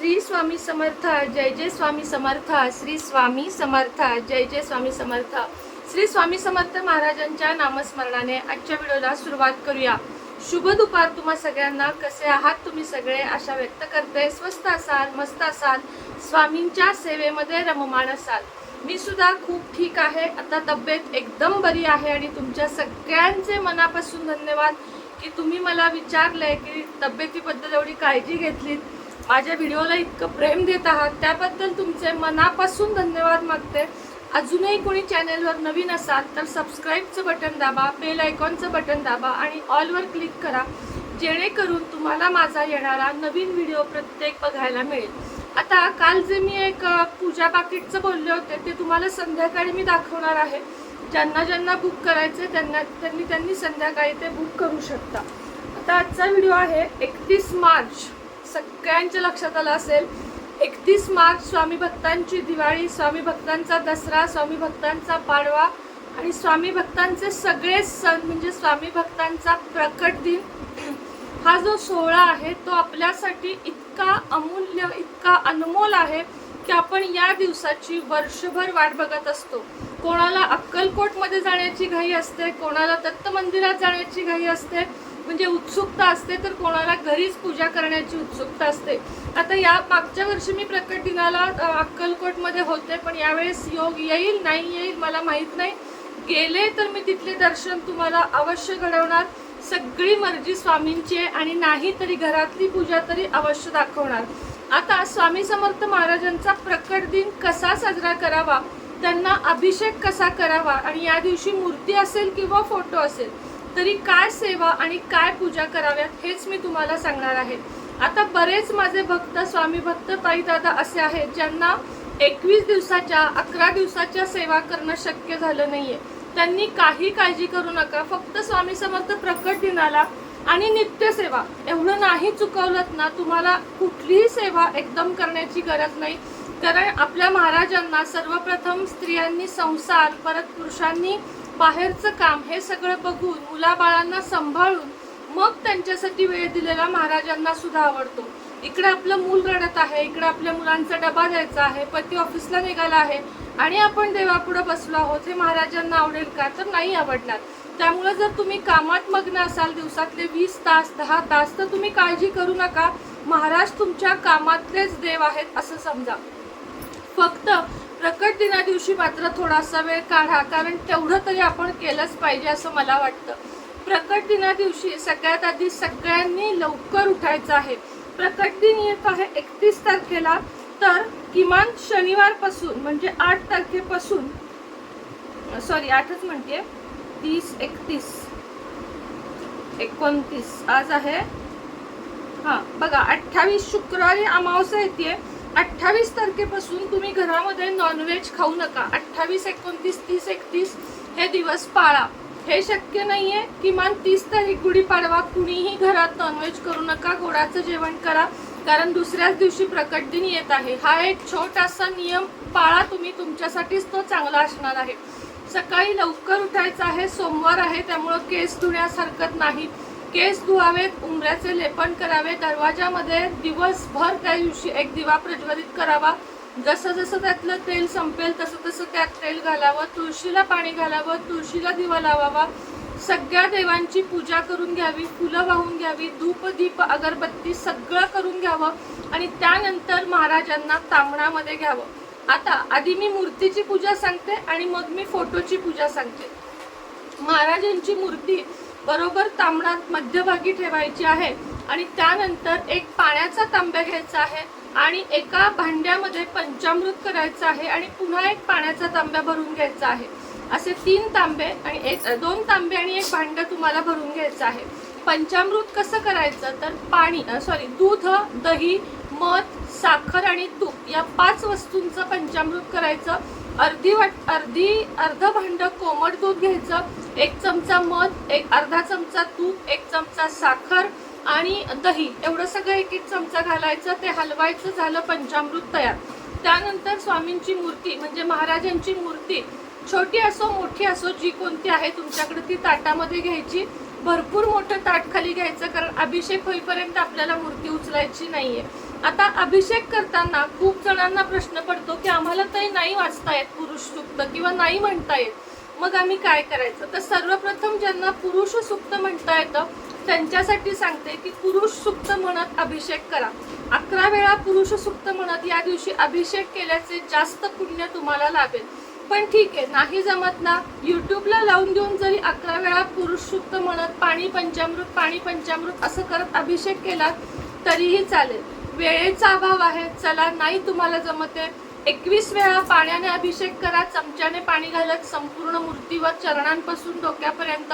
श्री स्वामी समर्थ जय जय स्वामी समर्थ श्री स्वामी समर्थ जय जय स्वामी समर्थ. श्री स्वामी समर्थ महाराजांच्या नामस्मरणाने आजच्या व्हिडिओला सुरुवात करूया. शुभ दुपार तुम्हा सगळ्यांना. कसे आहात तुम्ही सगळे? आशा व्यक्त करते. स्वस्त असाल मस्त असाल. स्वामींच्या सेवेमध्ये रममाण असाल. मी सुद्धा खूप ठीक आहे. आता तब्येत एकदम बरी आहे आणि तुमच्या सगळ्यांचे मनापासून धन्यवाद की तुम्ही मला विचारलंय की तब्येतीबद्दल एवढी काळजी घेतलीत. माझ्या व्हिडिओला इतकं प्रेम देत आहात त्याबद्दल तुमचे मनापासून धन्यवाद मागते. अजूनही कोणी चॅनेलवर नवीन असाल तर सबस्क्राईबचं बटन दाबा बेल आयकॉनचं बटन दाबा आणि ऑलवर क्लिक करा जेणेकरून तुम्हाला माझा येणारा नवीन व्हिडिओ प्रत्येक बघायला मिळेल. आता काल जे मी एक पूजा पाकिटचं बोलले होते ते तुम्हाला संध्याकाळी मी दाखवणार आहे. ज्यांना ज्यांना बुक करायचे त्यांना त्यांनी त्यांनी संध्याकाळी ते बुक करू शकता. आता आजचा व्हिडिओ आहे एकतीस मार्च. सगळ्यांच्या लक्षात आलं असेल एकतीस मार्च स्वामी भक्तांची दिवाळी स्वामी भक्तांचा दसरा स्वामी भक्तांचा पाडवा आणि स्वामी भक्तांचे सगळे सण म्हणजे स्वामी भक्तांचा प्रकट दिन. हा जो सोहळा आहे तो आपल्यासाठी इतका अमूल्य इतका अनमोल आहे की आपण या दिवसाची वर्षभर वाट बघत असतो. कोणाला अक्कलकोटमध्ये जाण्याची घाई असते कोणाला दत्त मंदिरात जाण्याची घाई असते म्हणजे उत्सुकता असते तर कोणाला घरीच पूजा करण्याची उत्सुकता असते. आता या मागच्या वर्षी मी प्रकट दिनाला अक्कलकोटमध्ये होते पण यावेळेस योग येईल नाही येईल मला माहीत नाही. गेले तर मी तिथले दर्शन तुम्हाला अवश्य घडवणार. सगळी मर्जी स्वामींची आहे आणि नाही तरी घरातली पूजा तरी अवश्य दाखवणार. आता स्वामी समर्थ महाराजांचा प्रकट दिन कसा साजरा करावा? त्यांना अभिषेक कसा करावा? आणि या दिवशी मूर्ती असेल किंवा फोटो असेल तरी काय सेवा आणि काय पूजा कराव्यात हेच मी तुम्हाला सांगणार आहे. आता बरेच माझे भक्त स्वामी भक्त ताईदादा असे आहेत ज्यांना एकवीस दिवसाच्या अकरा दिवसाच्या सेवा करणं शक्य झालं नाहीये. त्यांनी काही काळजी करू नका फक्त स्वामी समर्थ प्रकट दिनाला आणि नित्यसेवा एवढं नाही चुकवलं ना तुम्हाला कुठलीही सेवा एकदम करण्याची गरज नाही. कारण आपल्या महाराजांना सर्वप्रथम स्त्रियांनी संसार परत पुरुषांनी बाहेरचं काम हे सगळं बघून मुलाबाळांना सांभाळून मग त्यांच्यासाठी वेळ दिलेला महाराजांना सुद्धा आवडतो. इकडे आपलं मूल रडत आहे इकडे आपल्या मुलांचा डबा द्यायचा आहे पती ऑफिसला निघाला आहे आणि आपण देवापुढे बसलो आहोत हे महाराजांना आवडेल का? तर नाही आवडणार. त्यामुळे जर तुम्ही कामात मग्न असाल दिवसातले वीस तास दहा तास तर तुम्ही काळजी करू नका. महाराज तुमच्या कामातलेच देव आहेत असं समजा. फक्त प्रकट दिना दिवशी मात्र थोडासा वेळ काढा कारण तेवढं तरी आपण केलंच पाहिजे असं मला वाटतं. प्रकट दिना दिवशी सगळ्यात आधी सगळ्यांनी लवकर उठायचं आहे. प्रकट दिन येत आहे एकतीस तारखेला तर किमान शनिवारपासून म्हणजे आठ तारखेपासून सॉरी आठच म्हणते तीस एकतीस एकोणतीस आज आहे हा बघा अठ्ठावीस शुक्रवारी अमावस्या येते. अठ्ठावीस तारखेपासून तुम्ही घरामध्ये नॉनव्हेज खाऊ नका. अठ्ठावीस एकोणतीस तीस एकतीस हे दिवस पाळा. हे शक्य नाहीये. किमान तीस तारीख गुढीपाडवा कुणीही घरात नॉनव्हेज करू नका. गोडाचं जेवण करा. कारण दुसऱ्याच दिवशी प्रकट दिन येत आहे. हा एक छोटासा नियम पाळा तुम्ही. तुमच्यासाठीच तो चांगला असणार आहे. सकाळी लवकर उठायचं आहे. सोमवार आहे. त्यामुळं केस धुण्यास हरकत नाही. केस धुवावेत उंबऱ्याचे लेपन करावे दरवाजामध्ये दिवसभर त्या दिवशी एक दिवा प्रज्वलित करावा. जसं जसं त्यातलं तेल संपेल तसं तसं त्यात तेल घालावं तुळशीला पाणी घालावं तुळशीला दिवा लावावा. सगळ्या देवांची पूजा करून घ्यावी फुलं वाहून घ्यावी धूप दीप अगरबत्ती सगळं करून घ्यावं आणि त्यानंतर महाराजांना तांबणामध्ये घ्यावं. आता आधी मी मूर्तीची पूजा सांगते आणि मग मी फोटोची पूजा सांगते. महाराजांची मूर्ती बरोबर तांबडात मध्यभागी ठेवायची आहे आणि त्यानंतर एक पाण्याचा तांब्या घ्यायचा आहे आणि एका भांड्यामध्ये पंचामृत करायचं आहे आणि पुन्हा एक पाण्याचा तांब्या भरून घ्यायचा आहे. असे तीन तांबे आणि एक दोन तांबे आणि एक भांड तुम्हाला भरून घ्यायचं आहे. पंचामृत कसं करायचं? तर पाणी सॉरी दूध दही मध साखर आणि तूप या पाच वस्तूंचं पंचामृत करायचं. अर्धी वाट अर्धी अर्ध भांड कोमट दूध घ्यायचं. एक चमचा मध एक अर्धा चमचा तूप एक चमचा साखर आणि दही. एवढं सगळं एक एक चमचा घालायचं ते हलवायचं झालं पंचामृत तयार. त्यानंतर स्वामींची मूर्ती म्हणजे महाराजांची मूर्ती. छोटी असो मोठी असो जी कोणती आहे तुमच्याकडे ती ताटामध्ये घ्यायची. भरपूर मोठं ताट खाली घ्यायचं कारण अभिषेक होईपर्यंत आपल्याला मूर्ती उचलायची नाहीये. आता अभिषेक करताना खूप जणांना प्रश्न पडतो की आम्हाला तरी नाही वाचता येत पुरुष सुक्त किंवा नाही म्हणता येत. मग आम्ही काय करायचं? तर सर्वप्रथम ज्यांना पुरुष सुक्त म्हणता येतं त्यांच्यासाठी सांगते की पुरुष सुक्त म्हणत अभिषेक करा. अकरा वेळा पुरुष सुक्त म्हणत या दिवशी अभिषेक केल्याचे जास्त पुण्य तुम्हाला लाभेल. पण ठीक आहे नाही जमत ना. युट्यूबला लावून देऊन जरी अकरा वेळा पुरुष सुक्त म्हणत पाणी पंचामृत पाणी पंचामृत असं करत अभिषेक केला तरीही चालेल. वेळेचा अभाव आहे चला नाही तुम्हाला जमते एकवीस वेळा पाण्याने अभिषेक करा चमच्याने पाणी घालत संपूर्ण मूर्तीवर चरणांपासून डोक्यापर्यंत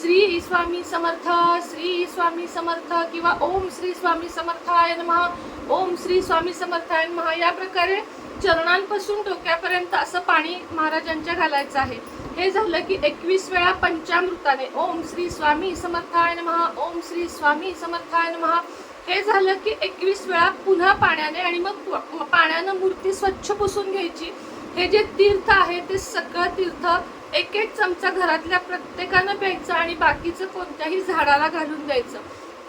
श्री स्वामी समर्थ श्री स्वामी समर्थ किंवा ओम श्री स्वामी समर्थाय महा ओम श्री स्वामी समर्थाय महा या प्रकारे चरणांपासून डोक्यापर्यंत असं पाणी महाराजांच्या घालायचं आहे. हे झालं की एकवीस वेळा पंचामृताने ओम श्री स्वामी समर्थाय महा ओम श्री स्वामी समर्थाय महा हे झालं की एकवीस वेळा पुन्हा पाण्याने आणि मग पाण्यानं मूर्ती स्वच्छ पुसून घ्यायची. हे जे तीर्थ आहे ते सगळं तीर्थ एक एक चमचा घरातल्या प्रत्येकानं प्यायचं आणि बाकीचं कोणत्याही झाडाला घालून द्यायचं.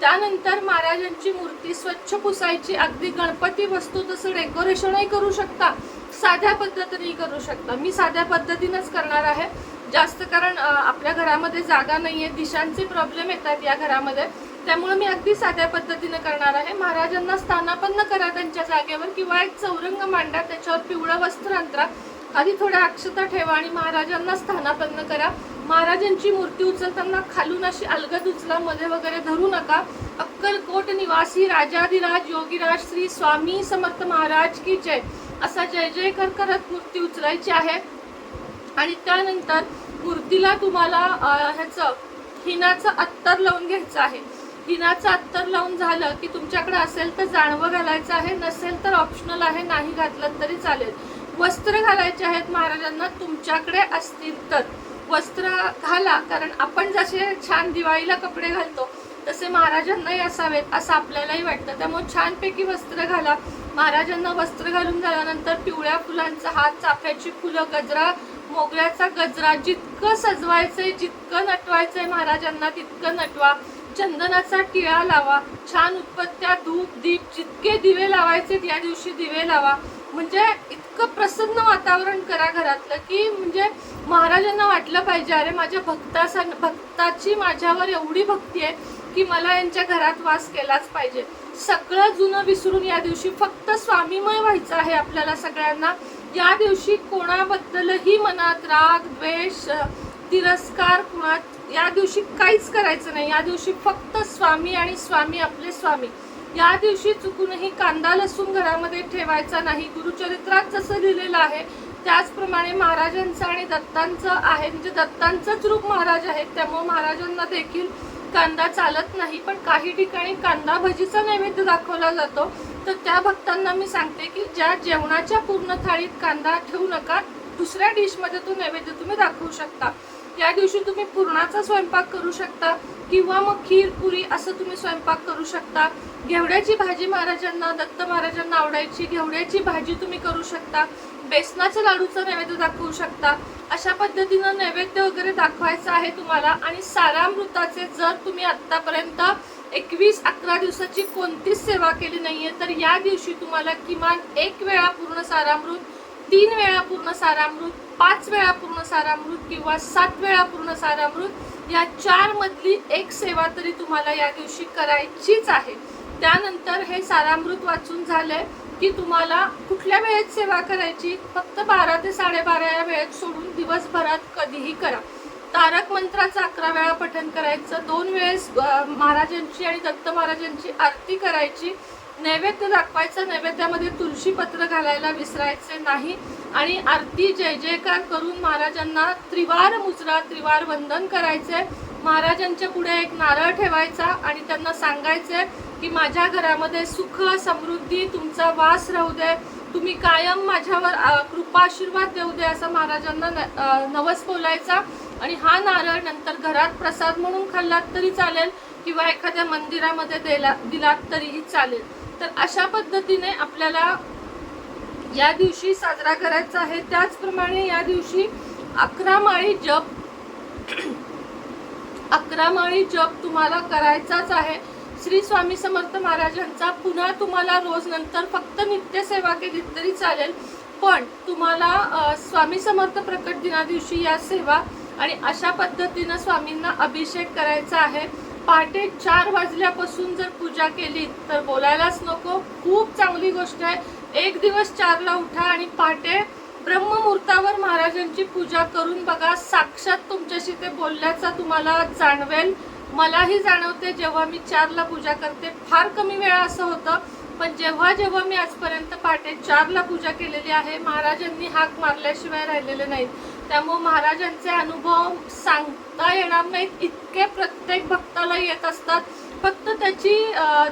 त्यानंतर महाराजांची मूर्ती स्वच्छ पुसायची. अगदी गणपती वस्तू तसं डेकोरेशनही करू शकता साध्या पद्धतीनेही करू शकता. मी साध्या पद्धतीनंच करणार आहे. जास्त कारण आपल्या घरामध्ये जागा नाही आहे दिशांचे प्रॉब्लेम येतात या घरामध्ये. त्यामुळे मी अगदी साध्या पद्धतीने करणार आहे. महाराजांना स्थानापन्न करा त्यांच्या जागेवर किंवा एक चौरंग मांडा त्याच्यावर पिवळं वस्त्र अंतरा आधी थोड्या अक्षता ठेवा आणि महाराजांना स्थानापन्न करा. महाराजांची मूर्ती उचलताना खालून अशी अलगद उचला मध्ये वगैरे धरू नका. अक्कलकोट निवासी राजाधिराज योगीराज श्री स्वामी समर्थ महाराज की जय. असा जय जयकर करत मूर्ती उचलायची आहे. आणि त्यानंतर मूर्तीला तुम्हाला ह्याचं हिनाचं अत्तर लावून घ्यायचं आहे. हिनाचं अत्तर लावून झालं की तुमच्याकडे असेल तर जाणवं घालायचं आहे नसेल तर ऑप्शनल आहे नाही घातलं तरी चालेल. वस्त्र घालायचे आहेत महाराजांना तुमच्याकडे असतील तर. वस्त्र घाला कारण आपण जसे छान दिवाळीला कपडे घालतो तसे महाराजांनाही असावेत असं आपल्यालाही वाटतं. त्यामुळे छानपैकी वस्त्र घाला. महाराजांना वस्त्र घालून झाल्यानंतर पिवळ्या फुलांचा हात चाफ्याची फुलं गजरा मोगऱ्याचा गजरा जितकं सजवायचंय जितकं नटवायचंय महाराजांना तितकं नटवा. चंदनाचा टिळा लावा. छान उत्पत्त्या धूप दीप जितके दिवे लावायचे या दिवशी दिवे लावा. म्हणजे इतकं प्रसन्न वातावरण करा घरातलं की म्हणजे महाराजांना वाटलं पाहिजे अरे माझ्या भक्तासा भक्ताची माझ्यावर एवढी भक्ती आहे की मला यांच्या घरात वास केलाच पाहिजे. सगळं जुनं विसरून या दिवशी फक्त स्वामीमय व्हायचं आहे आपल्याला सगळ्यांना. या दिवशी कोणाबद्दलही मनात राग द्वेष तिरस्कार कुणात या दिवशी काहीच करायचं नाही. या दिवशी फक्त स्वामी आणि स्वामी आपले स्वामी. या दिवशी चुकूनही कांदा लसूण घरामध्ये ठेवायचा नाही. गुरुचरित्रात जसं लिहिलेलं आहे त्याचप्रमाणे महाराजांचं आणि दत्तांचं आहे. म्हणजे दत्तांचंच रूप महाराज आहेत. त्यामुळे महाराजांना देखील कांदा चालत नाही. पण काही ठिकाणी कांदा भजीचा नैवेद्य दाखवला जातो. तर त्या भक्तांना मी सांगते की ज्या जेवणाच्या पूर्ण थाळीत कांदा ठेवू नका दुसऱ्या डिशमध्ये तो नैवेद्य तुम्ही दाखवू शकता. या दिवशी तुम्ही पुरणाचा स्वयंपाक करू शकता किंवा मग खीर पुरी असं तुम्ही स्वयंपाक करू शकता. घेवड्याची भाजी महाराजांना दत्त महाराजांना आवडायची. घेवड्याची भाजी तुम्ही करू शकता. बेसनाच्या लाडूचा नैवेद्य दाखवू शकता. अशा पद्धतीनं नैवेद्य वगैरे दाखवायचं आहे तुम्हाला. आणि सारामृताचे जर तुम्ही आत्तापर्यंत एकवीस अकरा दिवसाची कोणतीच सेवा केली नाहीये तर या दिवशी तुम्हाला किमान एक वेळा पूर्ण सारामृत तीन वेळा पूर्ण सारामृत पाच वेळा पूर्ण सारामृत किंवा सात वेळा पूर्ण सारामृत या चार मधली एक सेवा तरी तुम्हाला या दिवशी करायचीच आहे. त्यानंतर हे सारामृत वाचून झालंय की तुम्हाला कुठल्या वेळेत सेवा करायची? फक्त बारा ते साडेबारा या वेळेत सोडून दिवसभरात कधीही करा. तारक मंत्राचं अकरा वेळा पठण करायचं दोन वेळेस महाराजांची आणि दत्त महाराजांची आरती करायची नैवेद्य दाखवायचं नैवेद्यामध्ये तुळशी पत्र घालायला विसरायचे नाही. आणि आरती जय जयकार करून महाराजांना त्रिवार मुजरा त्रिवार वंदन करायचे महाराजांच्या पुढे एक नारळ ठेवायचा आणि त्यांना सांगायचे की माझ्या घरामध्ये सुख समृद्धी तुमचा वास राहू दे. तुम्ही कायम माझ्यावर कृपाशीर्वाद कृपा आशीर्वाद देऊ दे असं महाराजांना न- नवस बोलायचा. आणि हा नारळ नंतर घरात प्रसाद म्हणून खाल्लात तरी चालेल. किंवा एखाद्या मंदिरामध्ये दिला दिलात तरीही चालेल. तर अशा पद्धतीने आपल्याला या दिवशी साजरा करायचा आहे. त्याचप्रमाणे या दिवशी अकरा माळी जप अकरा माळी जप तुम्हाला करायचाच आहे. श्री स्वामी समर्थ महाराजांचा पुन्हा तुम्हाला रोज नंतर फक्त नित्यसेवा केली तरी चालेल. पण तुम्हाला स्वामी समर्थ प्रकट दिना दिवशी या सेवा आणि अशा पद्धतीनं स्वामींना अभिषेक करायचा आहे. पहाटे चार वाजल्यापासून जर पूजा केली तर बोलायलाच नको. खूप चांगली गोष्ट आहे. एक दिवस चारला उठा आणि पहाटे ब्रह्ममुहूर्तावर महाराजांची पूजा करून बघा. साक्षात तुमच्याशी ते बोलल्याचा तुम्हाला जाणवेल. मलाही जाणवते जेव्हा मी चारला पूजा करते. फार कमी वेळा असं होतं. पण जेव्हा जेव्हा मी आजपर्यंत पहाटे चारला पूजा केलेली आहे महाराजांनी हाक मारल्याशिवाय राहिलेले नाहीत त्यामुळं महाराजांचे अनुभव सांगता येणार नाहीत. इतके प्रत्येक भक्ताला येत असतात. फक्त त्याची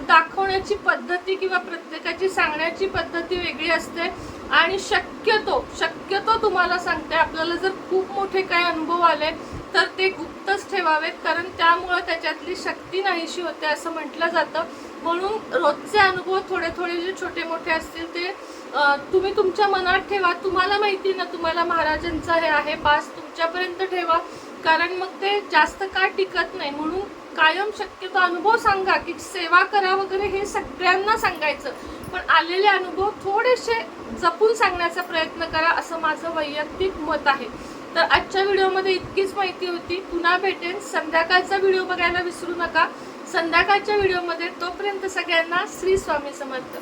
दाखवण्याची पद्धती किंवा प्रत्येकाची सांगण्याची पद्धती वेगळी असते. आणि शक्यतो शक्यतो तुम्हाला सांगते आपल्याला जर खूप मोठे काही अनुभव आले तर ते गुप्तच ठेवावेत. कारण त्यामुळं त्याच्यातली शक्ती नाहीशी होते असं म्हटलं जातं. म्हणून रोजचे अनुभव थोडे थोडे जे छोटे मोठे असतील ते तुम्ही तुमच्या मनात ठेवा. तुम्हाला माहिती ना तुम्हाला महाराजांचा हे आहे. पास तुमच्यापर्यंत ठेवा. कारण मग ते जास्त काळ टिकत नाही. म्हणून कायम शक्यतो अनुभव सांगा की सेवा करा वगैरे हे सगळ्यांना सांगायचं. पण आलेले अनुभव थोडेसे जपून सांगण्याचा प्रयत्न करा असं माझं वैयक्तिक मत आहे. तर आजच्या व्हिडिओमध्ये इतकीच माहिती होती. पुन्हा भेटेन. संध्याकाळचा व्हिडिओ बघायला विसरू नका. संध्याकाळच्या व्हिडिओमध्ये तोपर्यंत सगळ्यांना श्री स्वामी समर्थ.